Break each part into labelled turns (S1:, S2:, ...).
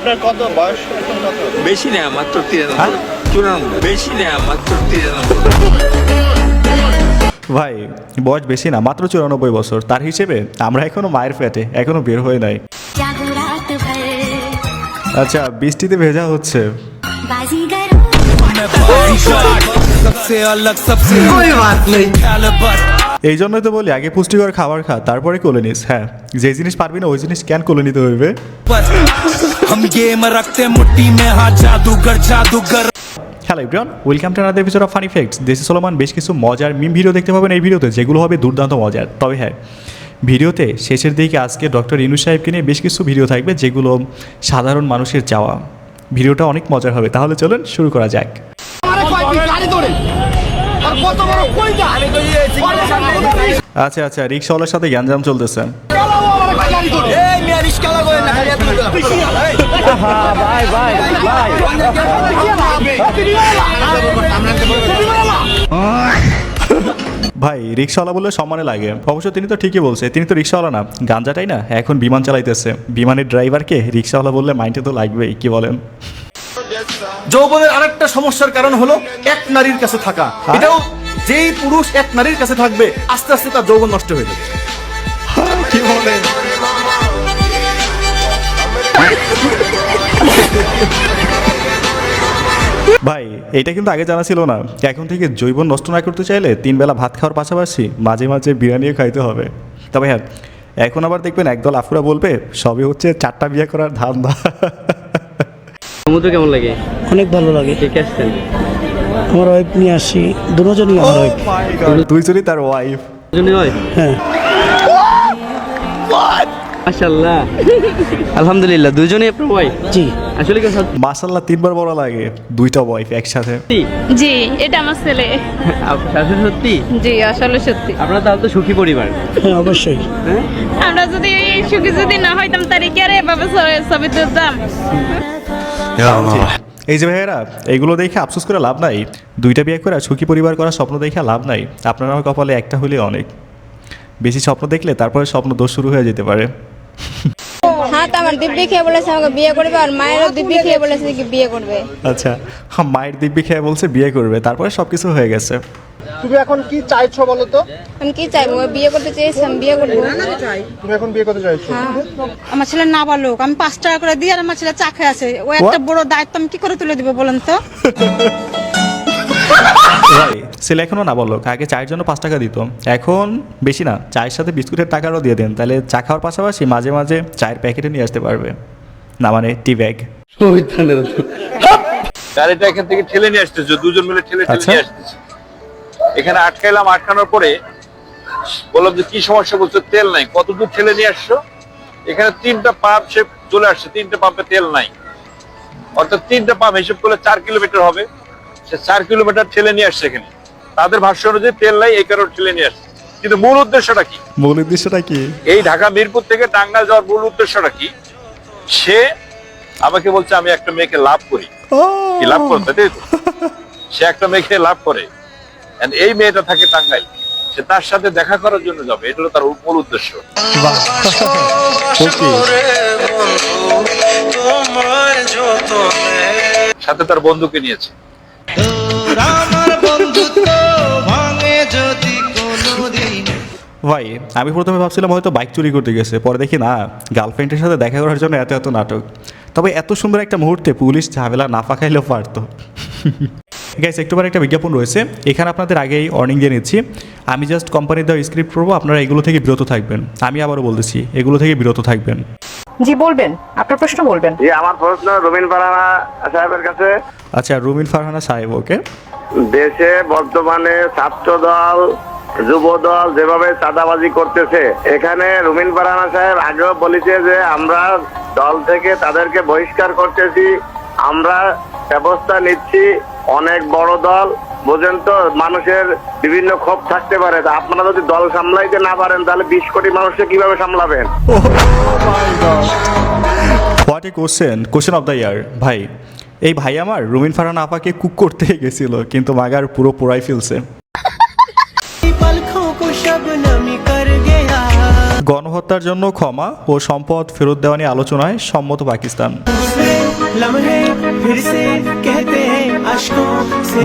S1: আপনার কত বয়স এখন কত
S2: বেশি না মাত্র তিরানব্বই চুরানব্বই বেশি না মাত্র তিরানব্বই
S3: ভাই বয়স বেশি না মাত্র চুরানব্বই বছর তার হিসেবে আমরা এখনো মায়ের পেটে এখনো বের হয়ে নাই
S4: जागो रात भर
S3: আচ্ছা বৃষ্টিতে ভেজা হচ্ছে
S4: बाजीगर
S5: सबसे अलग सबसे कोई बात नहीं कैलिबर
S3: এই জন্যই তো বলি আগে পুষ্টিকর খাবার খা তারপরে কোলে নিস হ্যাঁ। যে জিনিস পারবি না ওই জিনিস কেন কোলে নিতে হইবে? হ্যালো ইব্রিয়ন ওয়েলকাম টু আনাদের এপিসোড অফ ফান ইফেক্টস দেশে সলমান বেশ কিছু মজার মিম ভিডিও দেখতে পাবেন এই ভিডিওতে যেগুলো হবে দুর্দান্ত মজার। তবে হ্যাঁ ভিডিওতে শেষের দিকে আজকে ডক্টর ইনু সাহেবকে নিয়ে বেশ কিছু ভিডিও থাকবে যেগুলো সাধারণ মানুষের চাওয়া। ভিডিওটা অনেক মজার হবে তাহলে চলুন শুরু করা যাক। আচ্ছা আচ্ছা রিক্সাওয়ালার সাথে গ্যাঞ্জাম চলতেছে। ভাই রিক্সাওয়ালা বললে সম্মানে লাগে। অবশ্য তিনি তো ঠিকই বলছে তিনি তো রিক্সাওয়ালা না। গাঞ্জাটাই না এখন বিমান চালাইতেছে। বিমানের ড্রাইভারকে রিক্সাওয়ালা বললে মাইন্ডে তো লাগবেই কি বলেন?
S6: যৌবনের আরেকটা সমস্যার কারণ হলো এক নারীর কাছে থাকা। এটাও যেই পুরুষ এক নারীর কাছে থাকবে আস্তে আস্তে তার যৌবন নষ্ট হয়ে যাবে।
S3: কি ভাই এটা কিন্তু আগে জানা ছিল না। এখন থেকে জৈব নষ্ট না করতে চাইলে তিন বেলা ভাত খাওয়ার পাশাপাশি মাঝে মাঝে বিরিয়ানিও খাইতে হবে। তবে হ্যাঁ এখন আবার দেখবেন একদল আফুরা বলবে সবই হচ্ছে চারটা বিয়ে করার ধান্দা।
S7: সমুদ্র কেমন লাগে?
S8: অনেক ভালো লাগে।
S7: ঠিক আসছেন?
S8: আমার ওয়াইফ নিয়ে আসি দুজনই আমার ওয়াইফ
S3: দুইজনই তার ওয়াইফ
S7: দুজনে হয়
S8: হ্যাঁ।
S7: মাশাআল্লাহ। আলহামদুলিল্লাহ দুজনেই আপনার ওয়াই
S8: জি।
S7: আসলে কি সত্যি
S3: মাসাল্লাহ তিনবার বড় লাগে। দুইটা ওয়াইফ একসাথে।
S9: জি। এটা আমার ছেলে।
S7: আসলে সত্যি?
S9: জি আসলে সত্যি।
S7: আপনারা তাহলে তো সুখী পরিবার।
S8: হ্যাঁ অবশ্যই।
S7: হ্যাঁ?
S9: আমরা যদি সুখী যদি না হইতাম তাহলে কি আর এভাবে ছ- ছবি তুলতাম?
S3: এই যে ভাইয়েরা এইগুলো দেখে আফসোস করে লাভ নাই। দুইটা বিয়ে করে সুখী পরিবার করার স্বপ্ন দেখে লাভ নাই। আপনার আমার কপালে একটা হলে অনেক। বেশি স্বপ্ন দেখলে তারপরে স্বপ্ন দোষ শুরু হয়ে যেতে পারে।
S10: হ্যাঁ তো আমার দিব্যি খেয়ে বলেছে আমাকে বিয়ে করবে আর মায়েরও দিব্যি খেয়ে বলেছে কি বিয়ে করবে।
S3: আচ্ছা হ্যাঁ মায়ের দিব্যি খেয়ে বলছে বিয়ে করবে তারপরে সব কিছু হয়ে গেছে।
S1: তুমি এখন কি চাইছো বলো তো?
S10: আমি কি চাইব? ও বিয়ে করতে চেয়েছি আমি বিয়ে করব।
S1: তুমি এখন বিয়ে করতে চাইছো?
S11: আমার ছেলে না বালুক আমি পাঁচ টাকা করে দিই আর আমার ছেলে চা খেয়ে আছে ও একটা বড় দায়িত্ব আমি কি করে তুলে দিব বলেন তো?
S3: ছেলে এখনও না বলো আগে চায়ের জন্য পাঁচ টাকা দিত। এখন বেশি না চায়ের সাথে বিস্কুটের টাকারও দিয়ে দেন তাহলে চা খাওয়ার পাশাপাশি মাঝে মাঝে চায়ের প্যাকেটে নিয়ে আসতে পারবে। না মানে টি ব্যাগ।
S2: গাড়িটা এখান থেকে ঠেলে নিয়ে আসতেছে দুজন মিলে ঠেলে ঠেলে
S3: আচ্ছা।
S2: নিয়ে আসতেছে। এখানে আটকাইলাম আটকানোর পরে বললাম যে কি সমস্যা বলছো তেল নাই। কত দূর ঠেলে নিয়ে আসছো? এখানে তিনটা পাম্প সে চলে আসছে তিনটা পাম্পে তেল নাই। অর্থাৎ তিনটা পাম্প হিসেব করলে চার কিলোমিটার হবে। সে চার কিলোমিটার ঠেলে নিয়ে আসছে এখানে। তাদের ভাষ্য অনুযায়ী তেল নাই এই কারণে ঠেলে নিয়ে আসছে। কিন্তু মূল উদ্দেশ্যটা কি?
S3: মূল উদ্দেশ্যটা কি?
S2: এই ঢাকা মিরপুর থেকে টাঙ্গাইল যাওয়ার মূল উদ্দেশ্যটা কি? সে আমাকে বলছে আমি একটা মেয়েকে লাভ করি। কি লাভ করতে তাই তো? সে একটা মেয়েকে লাভ করে। এই মেয়েটা থাকে টাঙ্গাইল। সে তার সাথে দেখা করার জন্য যাবে। এটা হলো তার মূল উদ্দেশ্য। সাথে তার বন্ধুকে নিয়েছে।
S3: ভাই আমি প্রথমে ভাবছিলাম হয়তো বাইক চুরি করতে গেছে পরে দেখি না গার্লফ্রেন্ডের সাথে দেখা করার জন্য এত এত নাটক। তবে এত সুন্দর একটা মুহূর্তে পুলিশ ঝামেলা না পাকাইলেও পারতো। গাইস একটুবার একটা বিজ্ঞাপন রয়েছে। এখানে আপনাদের আগেই অর্নিং দিয়ে নিচ্ছি। আমি জাস্ট কোম্পানির দেওয়া স্ক্রিপ্ট করব আপনারা এগুলো থেকে বিরত থাকবেন। আমি আবারও বলতেছি এগুলো থেকে বিরত থাকবেন।
S11: জি বলবেন। আপনার প্রশ্ন বলবেন।
S1: জি আমার প্রশ্ন রবীন পারানা সাহেবের কাছে।
S3: আচ্ছা রুমিন ফারহানা সাহেব ওকে
S1: দেশে বর্তমানে ছাত্র দল যুব দল যেভাবে চাঁদাবাজি করতেছে, এখানে রুমিন পারানা সাহেব আগেও বলেছে যে, আমরা দল থেকে তাদেরকে বহিষ্কার করতেছি, আমরা ব্যবস্থা নিচ্ছি, অনেক বড় দল। বুঝেন তো, মানুষের বিভিন্ন ক্ষোভ থাকতে পারে। আপনারা যদি দল সামলাইতে না পারেন, তাহলে বিশ কোটি মানুষকে কীভাবে সামলাবেন?
S3: What a question question of the year ভাই, এই ভাই আমার, রুমিন ফারহানা আপাকে কুক করতে গেছিল, কিন্তু মাগার পুরো পোড়াই ফেলছে। গণহত্যার জন্য ক্ষমা ও সম্পদ ফেরত দেওয়া নিয়ে আলোচনায় সম্মত পাকিস্তান।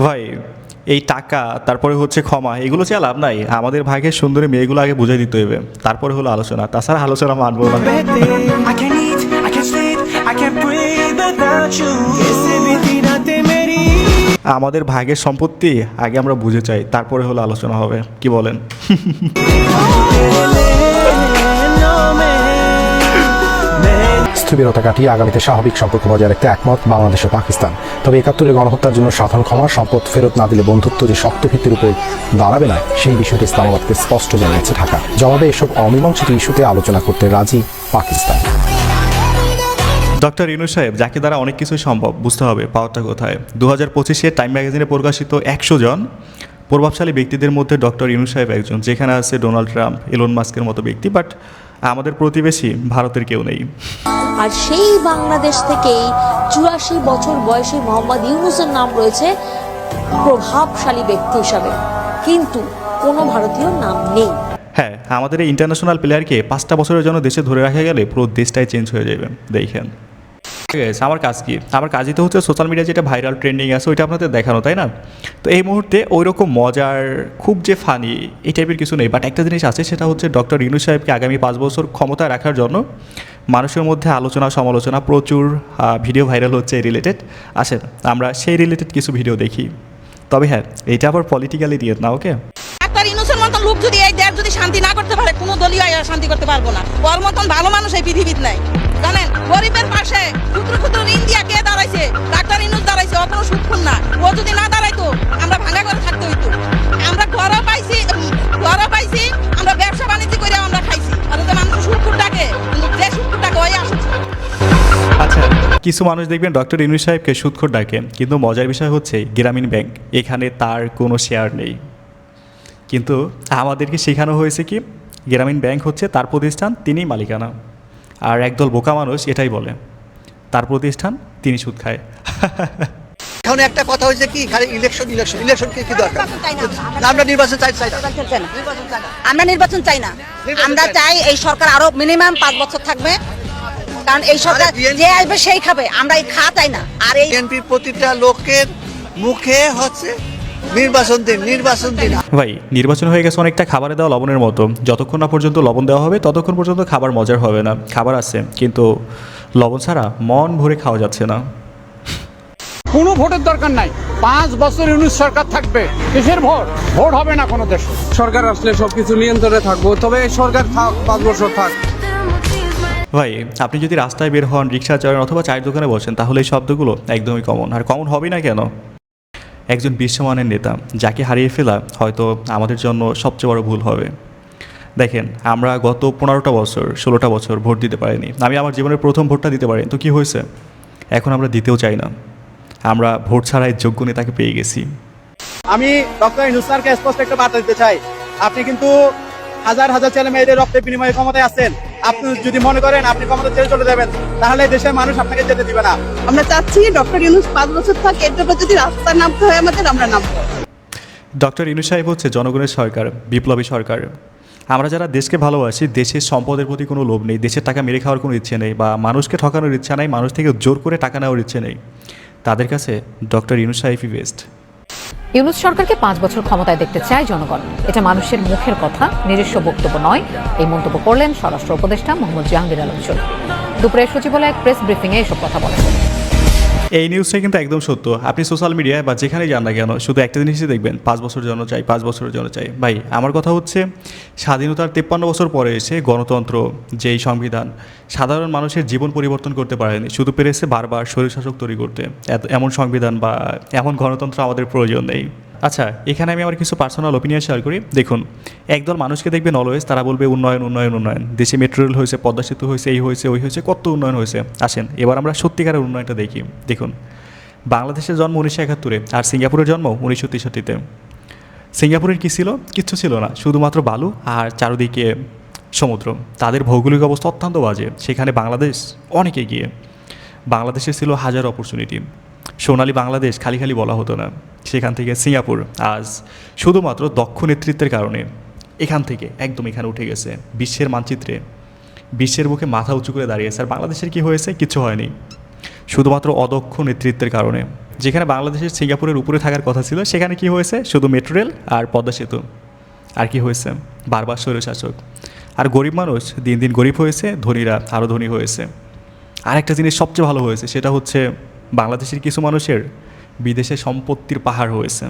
S3: ভাই এই টাকা তারপরে হচ্ছে ক্ষমা এগুলো চেয়ে লাভ নাই। আমাদের ভাগের সুন্দরী মেয়েগুলো আগে বুঝে দিতে হবে। তারপরে হলো আলোচনা। তাছাড়া আলোচনা মানবো না। আমাদের ভাগের সম্পত্তি আগে আমরা বুঝে চাই, তারপরে হলো আলোচনা হবে। কি বলেন?
S12: স্থবিরতা কাটিয়ে আগামীতে স্বাভাবিক সম্পর্ক বজায় রাখতে একমত বাংলাদেশ ও পাকিস্তান। তবে একাত্তরের গণহত্যার জন্য সাধারণ ক্ষমা সম্পদ ফেরত না দিলে বন্ধুত্ব যে শক্ত ভিত্তির উপরে দাঁড়াবে না, সেই বিষয়টি ইসলামাবাদকে স্পষ্ট জানিয়েছে ঢাকা। জবাবে এসব অমীমাংসিত ইস্যুতে আলোচনা করতে রাজি পাকিস্তান।
S3: ডক্টর ইনু সাহেব যাকে দ্বারা অনেক কিছুই সম্ভব বুঝতে হবে পাওয়ারটা কোথায়। দু হাজার পঁচিশে টাইম ম্যাগাজিনে প্রকাশিত একশো জন প্রভাবশালী ব্যক্তিদের মধ্যে ডক্টর ইনু সাহেব একজন। যেখানে আছে ডোনাল্ড ট্রাম্প এলন মাস্কের মতো ব্যক্তি বাট আমাদের প্রতিবেশী ভারতের কেউ নেই।
S10: আর সেই বাংলাদেশ থেকেই চুরাশি বছর বয়সী মোহাম্মদ ইউনুসের নাম রয়েছে প্রভাবশালী ব্যক্তি হিসাবে। কিন্তু কোনো ভারতীয় নাম নেই।
S3: হ্যাঁ আমাদের এই ইন্টারন্যাশনাল প্লেয়ারকে পাঁচটা বছরের জন্য দেশে ধরে রাখা গেলে পুরো দেশটাই চেঞ্জ হয়ে যাবে। দেখেন। আমার কাজ কি? আমার কাজই তো হচ্ছে সোশ্যাল মিডিয়া যেটা ভাইরাল ট্রেন্ডিং আছে, ওইটা আপনাদের দেখানো, তাই না? তো এই মুহূর্তে ওই রকম মজার, খুব যে ফানি এই টাইপের কিছু নেই বাট একটা জিনিস আছে, সেটা হচ্ছে ডক্টর ইনু সাহেবকে আগামী পাঁচ বছর ক্ষমতায় রাখার জন্য মানুষের মধ্যে আলোচনা, সমালোচনা প্রচুর ভিডিও ভাইরাল হচ্ছে রিলেটেড আসেন, আমরা সেই রিলেটেড কিছু ভিডিও দেখি। তবে হ্যাঁ এটা আবার পলিটিক্যালি দিয়ে না ওকে
S11: ইনুসের মতন লোক যদি এই যদি শান্তি না করতে পারে, কোনো দলীয় শান্তি করতে পারব না। ওর মতন ভালো মানুষ এই পৃথিবীতে নাই। জানেন, গরিবের পাশে ক্ষুদ্র ক্ষুদ্র ঋণ কে দাঁড়াইছে? ডাক্তার দাঁড়াইছে না। ও যদি না দাঁড়াইতো, আমরা ভাঙা করে থাকতে হইতো। আমরা ঘরও পাইছি ঘরও পাইছি, আমরা ব্যবসা বাণিজ্য করে আমরা খাইছি। যে মানুষ যে ওই আসছে
S3: আচ্ছা কিছু মানুষ দেখবেন ডক্টর ইনু সাহেবকে সুৎখর ডাকে, কিন্তু মজার বিষয় হচ্ছে গ্রামীণ ব্যাংক, এখানে তার কোনো শেয়ার নেই। কিন্তু আমাদেরকে শেখানো হয়েছে কি, গ্রামীণ ব্যাংক হচ্ছে তার প্রতিষ্ঠান, তিনিই মালিকানা। আর একদল বোকা মানুষ এটাই বলে। তার প্রতিষ্ঠান তিনি সুদ খায়।
S6: এখন একটা কথা হয়েছে কি খালি ইলেকশন ইলেকশন ইলেকশন কি কি দরকার? আমরা। নির্বাচন চাই চাই
S11: আমরা নির্বাচন চাই না। আমরা চাই এই সরকার আরও মিনিমাম পাঁচ বছর থাকবে। কারণ এই সরকার যে আসবে সেই খাবে। আমরা এই খা চাই না। আর এই
S6: বিএনপির প্রতিটা লোকের মুখে হচ্ছে নির্বাচন দিন নির্বাচন দিন।
S3: ভাই নির্বাচন হয়ে গেছে অনেকটা খাবারে দেওয়া লবণের মতো। যতক্ষণ না পর্যন্ত লবণ দেওয়া হবে ততক্ষণ পর্যন্ত খাবার মজার হবে না। খাবার আছে কিন্তু লবণ ছাড়া মন ভরে খাওয়া যাচ্ছে না।
S8: কোনো ভোটের দরকার নাই। পাঁচ বছর ইউনিট সরকার থাকবে। কিসের ভোট? ভোট হবে না কোনো দেশে।
S7: সরকার আসলে সবকিছু নিয়ন্ত্রণে থাকব তবে সরকার থাক পাঁচ বছর থাক।
S3: ভাই আপনি যদি রাস্তায় বের হন রিক্সা চালান অথবা চায়ের দোকানে বসেন তাহলে এই শব্দগুলো একদমই কমন আর কমন হবে না কেন? একজন বিশ্বমানের নেতা, যাকে হারিয়ে ফেলা হয়তো আমাদের জন্য সবচেয়ে বড় ভুল হবে। দেখেন, আমরা গত পনেরোটা বছর, ষোলোটা বছর ভোট দিতে পারিনি। আমি আমার জীবনের প্রথম ভোটটা দিতে পারি তো কী হয়েছে? এখন আমরা দিতেও চাই না। আমরা ভোট ছাড়াই যোগ্য নেতাকে পেয়ে গেছি।
S6: আমি ডক্টর ইনুসারকে স্পষ্ট একটা বার্তা দিতে চাই। আপনি কিন্তু হাজার হাজার ছেলে মেয়েদের রক্তের বিনিময়ে ক্ষমতায় আছেন। আপনি যদি মনে করেন আপনি ক্ষমতা ছেড়ে চলে যাবেন তাহলে দেশের মানুষ আপনাকে যেতে দিবে না।
S11: আমরা চাচ্ছি ডক্টর ইউনুস পাঁচ বছর থাকে এর জন্য যদি রাস্তায় নামতে হয় আমাদের আমরা নামবো।
S3: ডক্টর ইনু সাহেব হচ্ছে জনগণের সরকার বিপ্লবী সরকার। আমরা যারা দেশকে ভালোবাসি দেশের সম্পদের প্রতি কোনো লোভ নেই দেশের টাকা মেরে খাওয়ার কোনো ইচ্ছে নেই বা মানুষকে ঠকানোর ইচ্ছা নেই মানুষ থেকে জোর করে টাকা নেওয়ার ইচ্ছে নেই। তাদের কাছে ডক্টর ইনু সাহেবই বেস্ট
S10: ইউনুস সরকারকে পাঁচ বছর ক্ষমতায় দেখতে চায় জনগণ। এটা মানুষের মুখের কথা, নিজস্ব বক্তব্য নয়। এই মন্তব্য করলেন স্বরাষ্ট্র উপদেষ্টা মোহাম্মদ জাহাঙ্গীর আলম চৌধুরী। দুপুরে সচিবালয় এক প্রেস ব্রিফিংয়ে এসব কথা বলেন।
S3: এই নিউজটা কিন্তু একদম সত্য। আপনি সোশ্যাল মিডিয়ায় বা যেখানেই যান না কেন, শুধু একটা জিনিসই দেখবেন, পাঁচ বছর জন্য চাই, পাঁচ বছরের জন্য চাই। ভাই, আমার কথা হচ্ছে, স্বাধীনতার তেপ্পান্ন বছর পরে এসে গণতন্ত্র, যেই সংবিধান, সাধারণ মানুষের জীবন পরিবর্তন করতে পারেনি। শুধু পেরেছে বারবার শরীর শাসক তৈরি করতে। এমন সংবিধান বা এমন গণতন্ত্র আমাদের প্রয়োজন নেই। আচ্ছা এখানে আমি আমার কিছু পার্সোনাল ওপিনিয়ন শেয়ার করি। দেখুন, একদল মানুষকে দেখবেন অলওয়েজ তারা বলবে উন্নয়ন উন্নয়ন উন্নয়ন। দেশে মেট্রো রেল হয়েছে, পদ্মা সেতু হয়েছে, এই হয়েছে, ওই হয়েছে, কত উন্নয়ন হয়েছে। আসেন, এবার আমরা সত্যিকারের উন্নয়নটা দেখি। দেখুন, বাংলাদেশের জন্ম উনিশশো একাত্তরে আর সিঙ্গাপুরের জন্ম উনিশশো তেষট্টিতে। সিঙ্গাপুরের কী ছিল? কিচ্ছু ছিল না, শুধুমাত্র বালু আর চারদিকে সমুদ্র। তাদের ভৌগোলিক অবস্থা অত্যন্ত বাজে। সেখানে বাংলাদেশ অনেক এগিয়ে। বাংলাদেশে ছিল হাজার অপরচুনিটি সোনালী বাংলাদেশ খালি খালি বলা হতো না। সেখান থেকে সিঙ্গাপুর আজ শুধুমাত্র দক্ষ নেতৃত্বের কারণে এখান থেকে একদম এখানে উঠে গেছে বিশ্বের মানচিত্রে। বিশ্বের বুকে মাথা উঁচু করে দাঁড়িয়েছে আর বাংলাদেশের কি হয়েছে? কিছু হয়নি। শুধুমাত্র অদক্ষ নেতৃত্বের কারণে। যেখানে বাংলাদেশের সিঙ্গাপুরের উপরে থাকার কথা ছিল, সেখানে কি হয়েছে? শুধু মেট্রো রেল আর পদ্মা সেতু। আর কি হয়েছে? বারবার স্বৈরশাসক। আর গরিব মানুষ দিন দিন গরিব হয়েছে, ধনীরা আরও ধনী হয়েছে। আরেকটা জিনিস সবচেয়ে ভালো হয়েছে, সেটা হচ্ছে বাংলাদেশের কিছু মানুষের বিদেশে সম্পত্তির পাহাড় হয়েছে।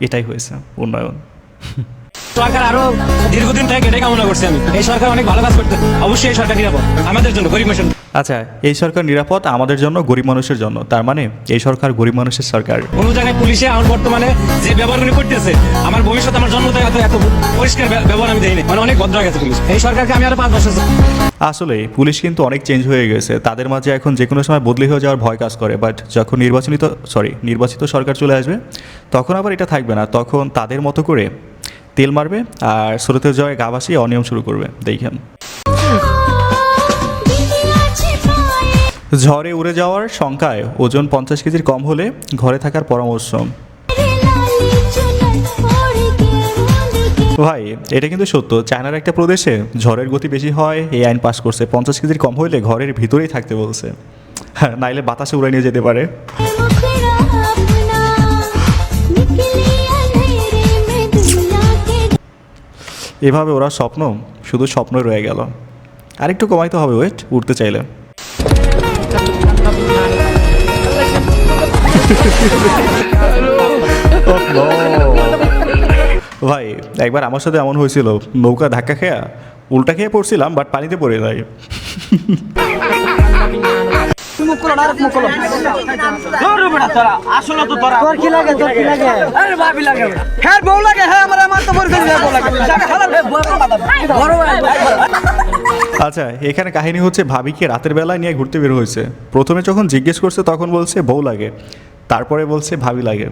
S3: এটাই হয়েছে উন্নয়ন।
S7: সরকার আরও দীর্ঘদিন থেকে এটাই কামনা করছি আমি। এই সরকার অনেক ভালো কাজ করতে অবশ্যই এই সরকার নিরাপদ। আমাদের জন্য গরিব মানুষের
S3: আচ্ছা এই সরকার নিরাপদ আমাদের জন্য গরিব মানুষের জন্য? তার মানে এই সরকার গরিব মানুষের সরকার।
S7: কোনো জায়গায় পুলিশে আমার বর্তমানে যে ব্যবহারগুলি করতেছে আমার ভবিষ্যৎ আমার জন্ম থেকে এত এত পরিষ্কার ব্যবহার আমি দেইনি। মানে অনেক ভদ্র গেছে পুলিশ। এই সরকারকে আমি আরও পাঁচ বছর
S3: আসলে পুলিশ কিন্তু অনেক চেঞ্জ হয়ে গেছে। তাদের মাঝে এখন যে কোনো সময় বদলি হয়ে যাওয়ার ভয় কাজ করে। বাট যখন নির্বাচনিত সরি নির্বাচিত সরকার চলে আসবে তখন আবার এটা থাকবে না। তখন তাদের মতো করে তেল মারবে আর স্রোতের জয় গা ভাসিয়ে অনিয়ম শুরু করবে। দেখেন। ঝড়ে উড়ে যাওয়ার সংখ্যায় ওজন পঞ্চাশ কেজির কম হলে ঘরে থাকার পরামর্শ। ভাই এটা কিন্তু সত্য। চায়নার একটা প্রদেশে ঝড়ের গতি বেশি হয় এই আইন পাস করছে। পঞ্চাশ কেজির কম হইলে ঘরের ভিতরেই থাকতে বলছে। হ্যাঁ, নাইলে বাতাসে উড়ে নিয়ে যেতে পারে। এভাবে ওরা স্বপ্ন শুধু স্বপ্ন রয়ে গেল। আরেকটু কমাইতে হবে ওয়েট উঠতে চাইলে। ভাই একবার আমার সাথে এমন হয়েছিল নৌকা ধাক্কা খেয়া উল্টা খেয়ে পড়ছিলাম বাট পানিতে পড়ে যায়। আচ্ছা এখানে কাহিনী হচ্ছে ভাবিকে রাতের বেলায় নিয়ে ঘুরতে বের হয়েছে প্রথমে যখন জিজ্ঞেস করছে তখন বলছে বউ লাগে তারপরে বলছে ভাবি লাগে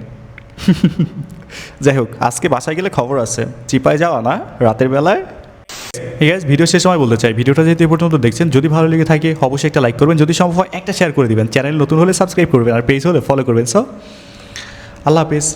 S3: যাই হোক আজকে বাসায় গেলে খবর আছে চিপায় যাওয়া না রাতের বেলায় গাইজ ভিডিও শেষ সময় বলতে চাই। ভিডিওটা যদি পর্যন্ত দেখছেন, যদি ভালো লেগে থাকে, অবশ্যই একটা লাইক করবেন। যদি সম্ভব হয়, একটা শেয়ার করে দিবেন। চ্যানেল নতুন হলে সাবস্ক্রাইব করবেন আর পেজ হলে ফলো করবেন। সো আল্লাহ হাফিজ।